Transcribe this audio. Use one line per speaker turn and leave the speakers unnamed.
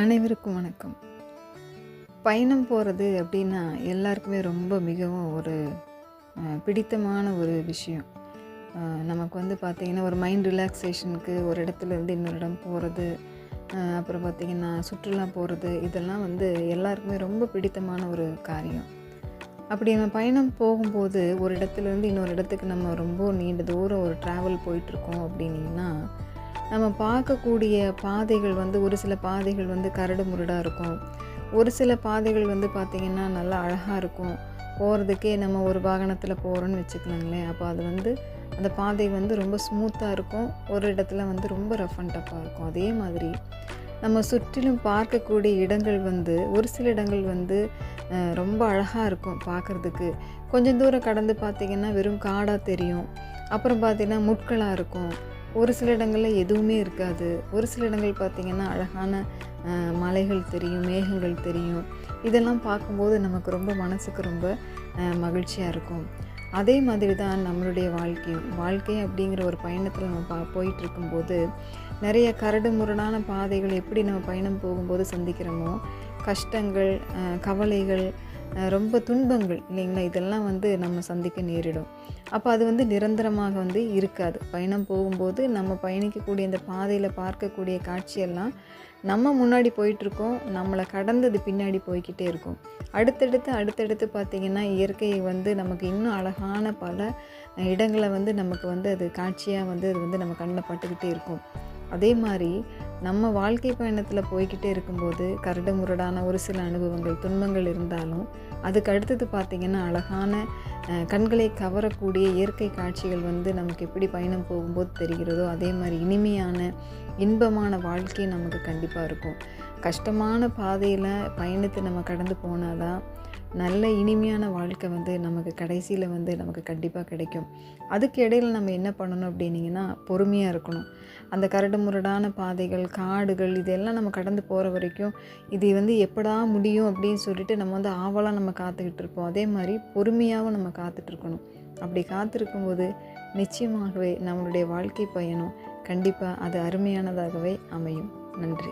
அனைவருக்கும் வணக்கம். பயணம் போகிறது அப்படின்னா எல்லாருக்குமே ரொம்ப மிகவும் ஒரு பிடித்தமான ஒரு விஷயம். நமக்கு வந்து பார்த்திங்கன்னா ஒரு மைண்ட் ரிலாக்ஸேஷனுக்கு ஒரு இடத்துல இருந்து இன்னொரு இடம் போகிறது அப்புறம் பார்த்திங்கன்னா சுற்றுலா போகிறது இதெல்லாம் வந்து எல்லாருக்குமே ரொம்ப பிடித்தமான ஒரு காரியம். அப்படி நம்ம பயணம் போகும்போது ஒரு இடத்துல இருந்து இன்னொரு இடத்துக்கு நம்ம ரொம்ப நீண்ட தூரம் ஒரு ட்ராவல் போயிட்டுருக்கோம் அப்படின்னிங்கன்னா நம்ம பார்க்கக்கூடிய பாதைகள் வந்து ஒரு சில பாதைகள் வந்து கரடு முரடாக இருக்கும். ஒரு சில பாதைகள் வந்து பார்த்திங்கன்னா நல்லா அழகாக இருக்கும். போகிறதுக்கே நம்ம ஒரு வாகனத்தில் போகிறோன்னு வச்சுக்கலாங்களேன் அப்போ அது வந்து அந்த பாதை வந்து ரொம்ப ஸ்மூத்தாக இருக்கும். ஒரு இடத்துல வந்து ரொம்ப ரஃப் அண்ட் டஃப்பாக இருக்கும். அதே மாதிரி நம்ம சுற்றிலும் பார்க்கக்கூடிய இடங்கள் வந்து ஒரு சில இடங்கள் வந்து ரொம்ப அழகாக இருக்கும் பார்க்குறதுக்கு. கொஞ்சம் தூரம் கடந்து பார்த்திங்கன்னா வெறும் காடாக தெரியும். அப்புறம் பார்த்திங்கன்னா முட்களாக இருக்கும். ஒரு சில இடங்களில் எதுவுமே இருக்காது. ஒரு சில இடங்கள் பார்த்திங்கன்னா அழகான மலைகள் தெரியும் மேகங்கள் தெரியும். இதெல்லாம் பார்க்கும்போது நமக்கு ரொம்ப மனசுக்கு ரொம்ப மகிழ்ச்சியாக இருக்கும். அதே மாதிரி தான் நம்மளுடைய வாழ்க்கையும். வாழ்க்கை அப்படிங்கிற ஒரு பயணத்தில் நம்ம பா போயிட்டுருக்கும்போது நிறைய கரடு முரடான பாதைகள் எப்படி நம்ம பயணம் போகும்போது சந்திக்கிறோமோ கஷ்டங்கள் கவலைகள் ரொம்ப துன்பங்கள் இல்லைங்களா? இதெல்லாம் வந்து நம்ம சந்திக்க நேரிடும். அப்போ அது வந்து நிரந்தரமாக வந்து இருக்காது. பயணம் போகும்போது நம்ம பயணிக்கக்கூடிய இந்த பாதையில் பார்க்கக்கூடிய காட்சியெல்லாம் நம்ம முன்னாடி போயிட்டுருக்கோம். நம்மளை கடந்தது பின்னாடி போய்கிட்டே இருக்கும். அடுத்தடுத்து அடுத்தடுத்து பார்த்திங்கன்னா இயற்கையை வந்து நமக்கு இன்னும் அழகான பல இடங்களை வந்து நமக்கு வந்து அது காட்சியாக வந்து அது வந்து நம்ம கண்ணில் பட்டுக்கிட்டே இருக்கும். அதே மாதிரி நம்ம வாழ்க்கை பயணத்தில் போய்க்கிட்டே இருக்கும்போது கரடு முரடான ஒரு சில அனுபவங்கள் துன்பங்கள் இருந்தாலும் அதுக்கு அடுத்தது பார்த்திங்கன்னா அழகான கண்களை கவரக்கூடிய இயற்கை காட்சிகள் வந்து நமக்கு எப்படி பயணம் போகும்போது தெரிகிறதோ அதே மாதிரி இனிமையான இன்பமான வாழ்க்கை நமக்கு கண்டிப்பாக இருக்கும். கஷ்டமான பாதையில் பயணத்தை நம்ம கடந்து போனால் தான் நல்ல இனிமையான வாழ்க்கை வந்து நமக்கு கடைசியில் வந்து நமக்கு கண்டிப்பாக கிடைக்கும். அதுக்கு இடையில் நம்ம என்ன பண்ணணும் அப்படின்னிங்கன்னா பொறுமையாக இருக்கணும். அந்த கரடு முரடான பாதைகள் காடுகள் இதெல்லாம் நம்ம கடந்து போகிற வரைக்கும் இது வந்து எப்படா முடியும் அப்படின்னு சொல்லிட்டு நம்ம வந்து ஆவலாக நம்ம காத்துக்கிட்டு இருப்போம். அதே மாதிரி பொறுமையாகவும் நம்ம காத்துட்ருக்கணும் அப்படி காத்திருக்கும்போது நிச்சயமாகவே நம்மளுடைய வாழ்க்கை பயணம் கண்டிப்பாக அது அருமையானதாகவே அமையும். நன்றி.